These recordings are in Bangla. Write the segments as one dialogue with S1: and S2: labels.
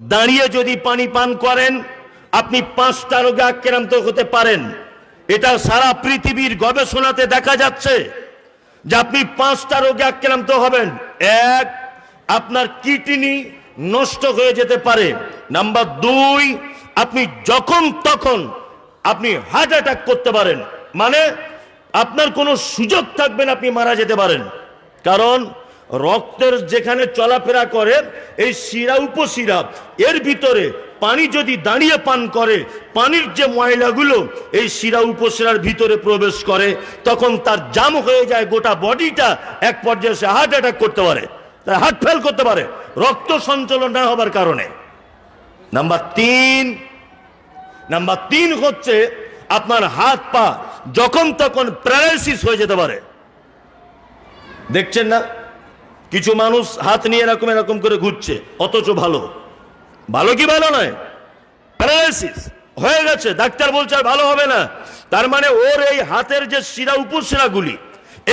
S1: দাঁড়িয়ে যদি পানি পান করেন, আপনি পাঁচটা রোগে আক্রান্ত হতে পারেন। এটা সারা পৃথিবীর গবেষণাতে দেখা যাচ্ছে যে আপনি পাঁচটা রোগে আক্রান্ত হবেন। এক, আপনার কিডনি নষ্ট হয়ে যেতে পারে। নাম্বার দুই, আপনি যখন তখন আপনি হার্ট অ্যাটাক করতে পারেন। মানে আপনার কোনো সুযোগ থাকবে না আপনি মারা যেতে পারেন। কারণ রক্তের যেখানে চলাফেরা করে, এই শিরা উপশিরা, এর ভিতরে পানি যদি দাঁড়িয়ে পান করে, পানির যে ময়লাগুলো এই শিরা উপশিরার ভিতরে প্রবেশ করে, তখন তার জাম হয়ে যায়, গোটা বডিটা এক পর্যায়ে সে হার্ট অ্যাটাক করতে পারে। তার হার্ট ফেল করতে পারে। রক্ত সঞ্চালন না হবার কারণে। নাম্বার তিন নাম্বার তিন হচ্ছে আপনার হাত পা যখন তখন প্যারালাইসিস হয়ে যেতে পারে। দেখছেন না? কিছু মানুষ হাত নিয়ে এরকম এরকম করে ঘুরছে, অথচ ভালো। ভালো কি ভালো নয়? প্যারালাইসিস হয়ে গেছে, ডাক্তার বলছে আর ভালো হবে না। তার মানে ওর এই হাতের যে শিরা উপশিরাগুলি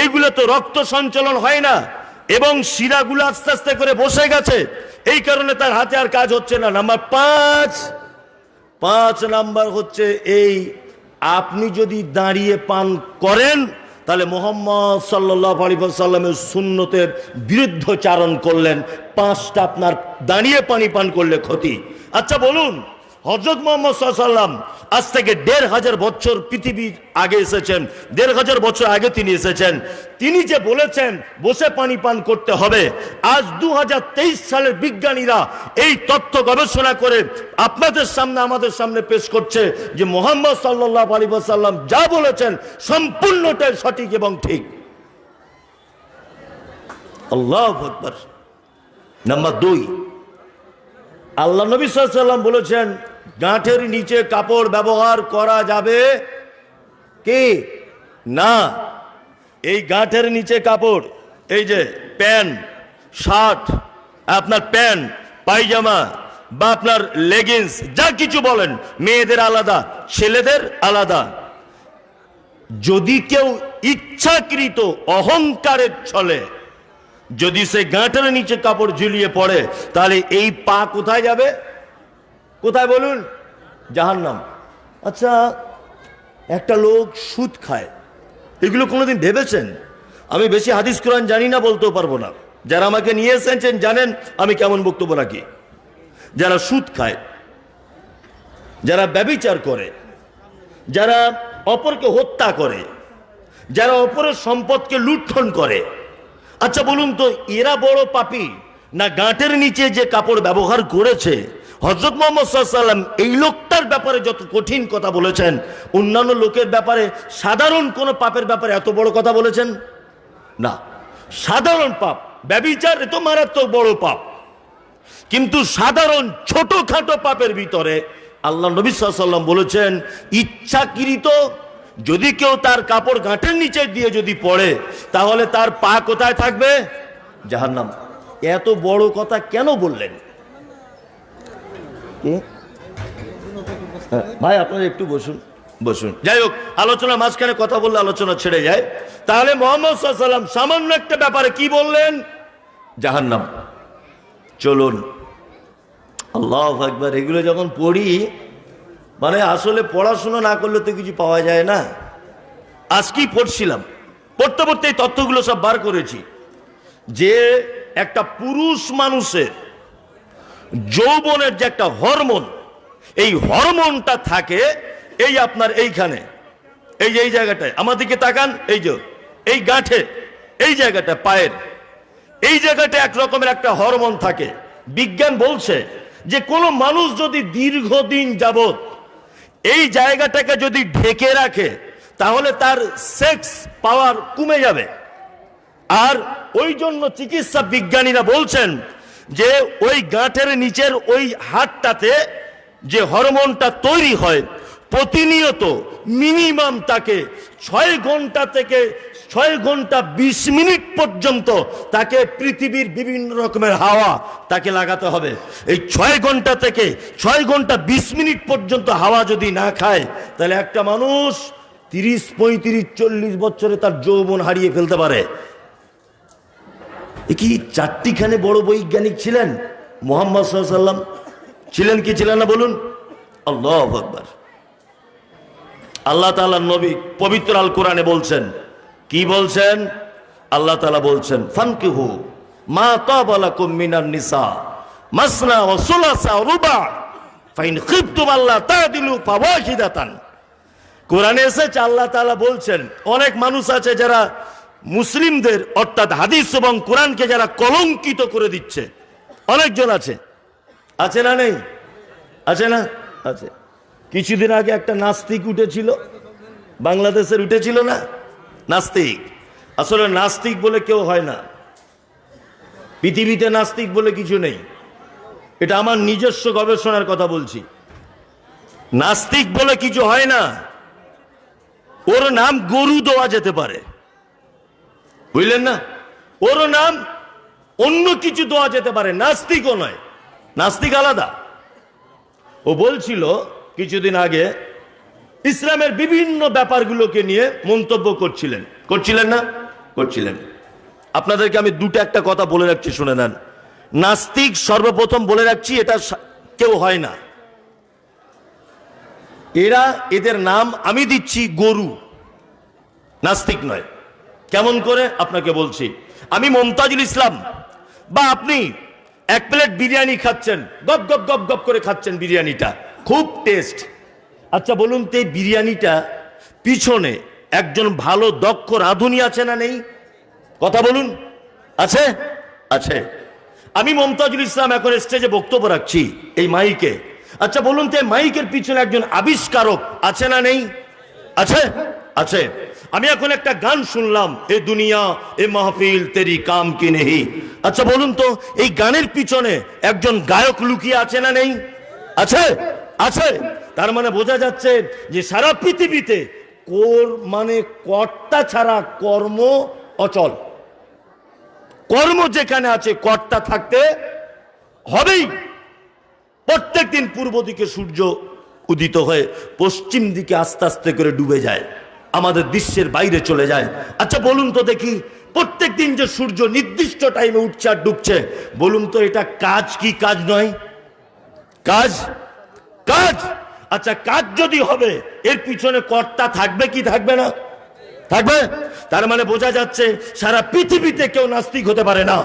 S1: এইগুলো তো রক্ত সঞ্চালন হয় না, এবং শিরাগুলো আস্তে আস্তে করে বসে গেছে। এই কারণে তার হাতে আর কাজ হচ্ছে না। নাম্বার পাঁচ। পাঁচ নাম্বার হচ্ছে এই, আপনি যদি দাঁড়িয়ে পান করেন তাহলে মোহাম্মদ সাল্লাহ আলিবাসাল্লামের সুন্নতের বিরুদ্ধ চারণ করলেন, পাঁচটা আপনার দাঁড়িয়ে পানি পান করলে ক্ষতি। আচ্ছা বলুন। হজরত মোহাম্মদ সাল্লাম আজ থেকে দেড় হাজার বছর পৃথিবীর আগে এসেছেন, দেড় হাজার বছর আগে তিনি এসেছেন। তিনি যে বলেছেন, বসে পানি পান করতে হবে, আজ দু হাজার তেইশ সালের বিজ্ঞানীরা এই তথ্য গবেষণা করে আপনাদের সামনে, আমাদের সামনে পেশ করছে যে মোহাম্মদ সাল্লাহ আলী সাল্লাম যা বলেছেন সম্পূর্ণটাই সঠিক এবং ঠিক। আল্লাহ নাম্বার দুই, আল্লাহ নবী সাল্লাম বলেছেন গাঁঠের নিচে কাপড় ব্যবহার করা যাবে কি? না। এই গাঁঠের নিচে কাপড়, এই যে প্যান্ট, শার্ট, আপনার প্যান্ট, পায়জামা বা আপনার লেগিংস, যা কিছু বলেন, মেয়েদের আলাদা, ছেলেদের আলাদা। যদি কেউ ইচ্ছাকৃত অহংকারের ছলে যদি সে গাঁটের নিচে কাপড় ঝুলিয়ে পড়ে, তাহলে এই পা কোথায় যাবে? কোথায় বলুন? জাহান্নাম। আচ্ছা একটা লোক সুদ খায়। এগুলো কোনোদিন ভেবেছেন? আমি বেশি হাদিস কোরআন জানি না, বলতেও পারব না। যারা আমাকে নিয়ে এসেছেন, জানেন আমি কেমন বক্তব্য রাখি। যারা সুদ খায়, যারা ব্যবিচার করে, যারা অপরকে হত্যা করে, যারা অপরের সম্পদকে লুণ্ঠন করে। আচ্ছা বলুন তো, এরা বড় পাপি না গাঁটের নিচে যে কাপড় ব্যবহার করেছে হজরত মোহাম্মদ সাল্লাম এই লোকটার ব্যাপারে যত কঠিন কথা বলেছেন, অন্যান্য লোকের ব্যাপারে সাধারণ কোনো পাপের ব্যাপারে এত বড় কথা বলেছেন? না। সাধারণ পাপ, ব্যবিচার এত মারাত্মক বড় পাপ। কিন্তু সাধারণ ছোটখাটো পাপের ভিতরে আল্লাহ নবী সাল্লাম বলেছেন, ইচ্ছাকৃত যদি কেউ তার কাপড় গাঁটের নিচে দিয়ে যদি পড়ে, তাহলে তার পা কোথায় থাকবে? জাহান্নাম। এত বড় কথা কেন বললেন? কি? হ্যাঁ, ভাই আপনারা একটু বসুন বসুন। যাই হোক আলোচনা মাঝখানে কথা বললে আলোচনা ছেড়ে যায়। তাহলে মোহাম্মদ সামান্য একটা ব্যাপারে কি বললেন? জাহান্নাম। চলুন। আল্লাহ একবার এগুলো যখন পড়ি মানে আসলে পড়াশোনা না করলে তো কিছু পাওয়া যায় না। আজকেই পড়ছিলাম? পড়তে পড়তে এই তথ্যগুলো সব বার করেছি। যে একটা পুরুষ মানুষের যৌবনের যে একটা হরমোন, এই হরমোনটা থাকে এই আপনার এইখানে, এই যে এই জায়গাটায়। আমাদেরকে তাকান, এই যে, এই গাঁঠে, এই জায়গাটা, পায়ের। এই জায়গাটা এক রকমের একটা হরমোন থাকে। বিজ্ঞান বলছে যে কোনো মানুষ যদি দীর্ঘদিন যাবত এই জায়গাটাকে যদি ঢেকে রাখে, তাহলে তার সেক্স পাওয়ার কমে যাবে। আর ওই জন্য চিকিৎসা বিজ্ঞানীরা বলছেন যে ওই গাঁটের নিচের ওই হাটটাতে যে হরমোনটা তৈরি হয়, প্রতিনিয়ত মিনিমাম তাকে ছয় ঘণ্টা থেকে ছয় ঘণ্টা বিশ মিনিট পর্যন্ত তাকে পৃথিবীর বিভিন্ন রকমের হাওয়া তাকে লাগাতে হবে। এই ছয় ঘণ্টা থেকে ছয় ঘণ্টা বিশ মিনিট পর্যন্ত হাওয়া যদি না খায়, তাহলে একটা মানুষ তিরিশ, পঁয়ত্রিশ, চল্লিশ বছরে তার যৌবন হারিয়ে ফেলতে পারে। এ কি চারটিখানে বড় বৈজ্ঞানিক ছিলেন? মোহাম্মদ সাল্লাম ছিলেন কি ছিলেন না বলুন? আল্লাহ আকবার। আল্লাহ তাআলা নবী পবিত্র আল কোরআনে বলছেন। কি বলছেন? আল্লাহ তালা বলছেন, ফানকিহু মা তাবালাকুম মিনান নিসা মাসনা ওয়া সুলাসা রুবা। ফাইন খিফতুম আল্লাহ তা তাদিলু ফাওয়াহিদাতান। কোরআনে এসেছে, আল্লাহ তাআলা বলছেন, অনেক মানুষ আছে যারা মুসলিমদের, অর্থাৎ হাদিস এবং কোরআনকে যারা কলঙ্কিত করে দিচ্ছে। অনেকজন আছে। আছে না নেই? আছে না? আছে। কিছুদিন আগে একটা নাস্তিক উঠেছিল। বাংলাদেশের উঠেছিল না? নাস্তিক। আসলে নাস্তিক বলে কেউ হয় না। পৃথিবীতে নাস্তিক বলে কিছু নেই। এটা আমার নিজস্ব গবেষণার কথা বলছি। নাস্তিক বলে কিছু হয় না। ওর নাম গরু দেওয়া যেতে পারে। বুঝলেন না? ওর নাম, অন্য কিছু দেওয়া যেতে পারে, নাস্তিকও নয়। নাস্তিক আলাদা। ও বলছিল কিছুদিন আগে, ইসলামের বিভিন্ন ব্যাপারগুলোকে নিয়ে মন্তব্য করছিলেন। করছিলেন না? করছিলেন। আপনাদেরকে আমি দুটো একটা কথা বলে রাখছি, শুনে নেন। নাস্তিক সর্বপ্রথম বলে রাখছি, এটা কেউ হয় না। এরা এদের নাম আমি দিচ্ছি গরু। নাস্তিক নয়। কেমন করে? আপনাকে বলছি। আমি মমতাজুল ইসলাম। বা আপনি এক প্লেট বিরিয়ানি খাচ্ছেন, গপ গপ গপ গপ করে খাচ্ছেন বিরিয়ানিটা। খুব টেস্ট আচ্ছা বলুন তো এই বিরিয়ানিটা পিছনে একজন ভালো, দক্ষ রাঁধুনি আছে না নেই? কথা বলুন। আছে? আছে। আমি মমতাজুল ইসলাম এখন স্টেজে বক্তব্য রাখছি এই মাইকে আচ্ছা বলুন তো এই মাইকের পিছনে একজন আবিষ্কারক আছে না নেই? আছে? আছে। আমি এখন একটা গান শুনলাম, এ দুনিয়া, এ মাহফিল, তেরি কাম কি নেহি? আচ্ছা বলুন তো, এই গানের পিছনে একজন গায়ক লুকিয়ে আছে না নেই? আছে? আছে। তার মানে বোঝা যাচ্ছে যে সারা পৃথিবীতে কোর মানে কর্তা ছাড়া কর্ম অচল। কর্ম যেখানে আছে, কর্তা থাকতে হবেই। প্রত্যেক দিন পূর্ব দিকে সূর্য উদিত হয়ে পশ্চিম দিকে আস্তে আস্তে করে ডুবে যায়। আমাদের দৃশ্যের বাইরে চলে যায়। আচ্ছা বলুন তো দেখি প্রত্যেক দিন যে সূর্য নির্দিষ্ট টাইমে উঠছে আর ডুবছে, বলুন তো এটা কাজ কি কাজ নয়? কাজ? কাজ? আচ্ছা কাজ যদি হবে, এর পিছনে কর্তা থাকবে কি থাকবে না? থাকবে? তার মানে বোঝা যাচ্ছে, সারা পৃথিবীতে কেউ নাস্তিক হতে পারে না।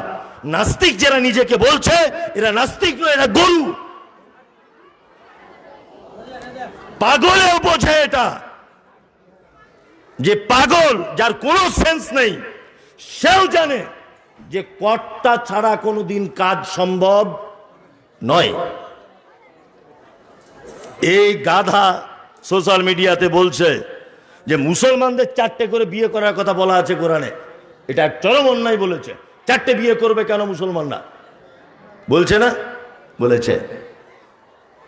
S1: নাস্তিক যারা নিজেকে বলছে, এরা নাস্তিক নয়, এরা গরু। পাগলেও বোঝে এটা। যে পাগল যার কোনো সেন্স নেই, সেও জানে যে কর্তা ছাড়া কোনোদিন কাজ সম্ভব নয়। এই গাধা সোশ্যাল মিডিয়াতে বলছে যে মুসলমানদের চারটে করে বিয়ে করার কথা বলা আছে কোরআনে। এটা এক চরম অন্যায় বলেছে। চারটে বিয়ে করবে কেন মুসলমানরা? বলছে না? বলেছে।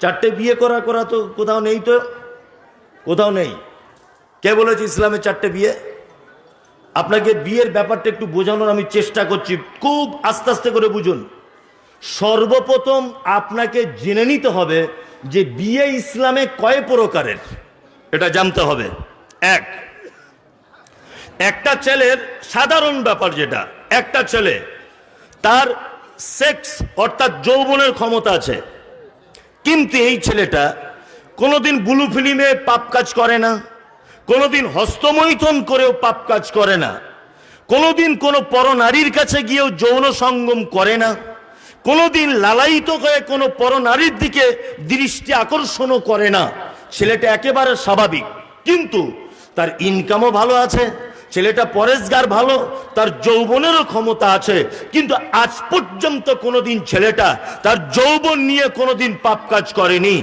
S1: চারটে বিয়ে করা করা তো কোথাও নেই তো, কোথাও নেই। কে বলেছে ইসলামের চারটে বিয়ে? আপনাকে বিয়ের ব্যাপারটা একটু বোঝানোর আমি চেষ্টা করছি, খুব আস্তে আস্তে করে বুঝুন। সর্বপ্রথম আপনাকে জেনে নিতে হবে যে বিয়ে ইসলামে কয় প্রকারের, এটা জানতে হবে। এক, একটা ছেলের সাধারণ ব্যাপার যেটা, একটা ছেলে, তার সেক্স অর্থাৎ যৌবনের ক্ষমতা আছে। কিন্তু এই ছেলেটা কোনোদিন ব্লু ফিল্মে পাপ কাজ করে না, কোনোদিন হস্তমৈথন করেও পাপ কাজ করে না, কোনোদিন কোনো পরনারীর কাছে গিয়েও যৌন সঙ্গম করে না, কোনোদিন লালায়িত হয়ে কোনো পরনারীর দিকে দৃষ্টি আকর্ষণও করে না। ছেলেটা একেবারে স্বাভাবিক, কিন্তু তার ইনকামও ভালো আছে। ছেলেটা পরেশগার ভালো, তার যৌবনেরও ক্ষমতা আছে, কিন্তু আজ পর্যন্ত কোনোদিন ছেলেটা তার যৌবন নিয়ে কোনোদিন পাপ কাজ করেনি।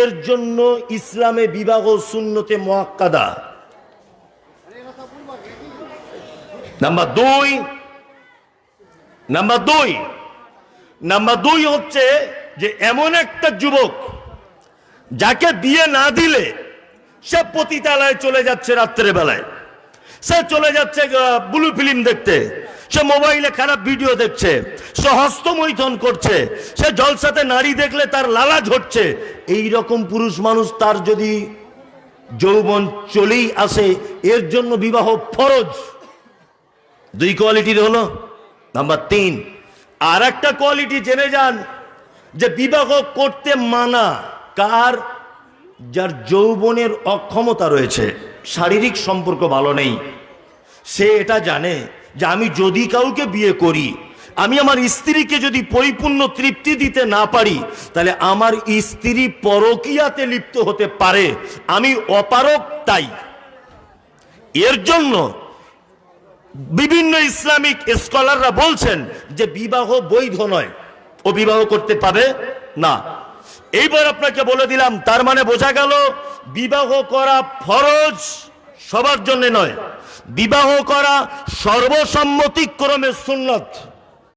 S1: এর জন্য ইসলামে বিবাহ শূন্যতে মোয়াক্কাদা। নাম্বার দুই নাম্বার দুই নাম্বার দুই হচ্ছে যে এমন একটা যুবক যাকে বিয়ে না দিলে সে পতিতালয়ে চলে যাচ্ছে রাত্রের বেলায় সে চলে যাচ্ছে ব্লু ফিল্ম দেখতে। সে মোবাইলে খারাপ ভিডিও দেখছে, সে হস্তমৈথন করছে, সে জলসাতে নারী দেখলে তার লালা ঝরছে। এই রকম পুরুষ মানুষ তার যদি যৌবন চলেই আসে, এর জন্য বিবাহ ফরজ। দুই কোয়ালিটির হলো নাম্বার তিন। আর একটা কোয়ালিটি জেনে যান, যে বিবাহ করতে মানা কার? যার যৌবনের অক্ষমতা রয়েছে, শারীরিক সম্পর্ক ভালো নেই, সে এটা জানে যে আমি যদি কাউকে বিয়ে করি, আমি আমার স্ত্রীকে যদি পরিপূর্ণ তৃপ্তি দিতে না পারি, তাহলে আমার স্ত্রী পরকিয়াতে লিপ্ত হতে পারে। আমি অপারক তাই। এর জন্য বিভিন্ন ইসলামিক স্কলাররা বলছেন যে বিবাহ বৈধ নয়। ও বিবাহ করতে পারে না। এইবার আপনাকে বলে দিলাম, তার মানে বোঝা গেল বিবাহ করা ফরজ সবার জন্য নয়। বিবাহ করা সর্বসম্মতিক্রমে সুন্নত।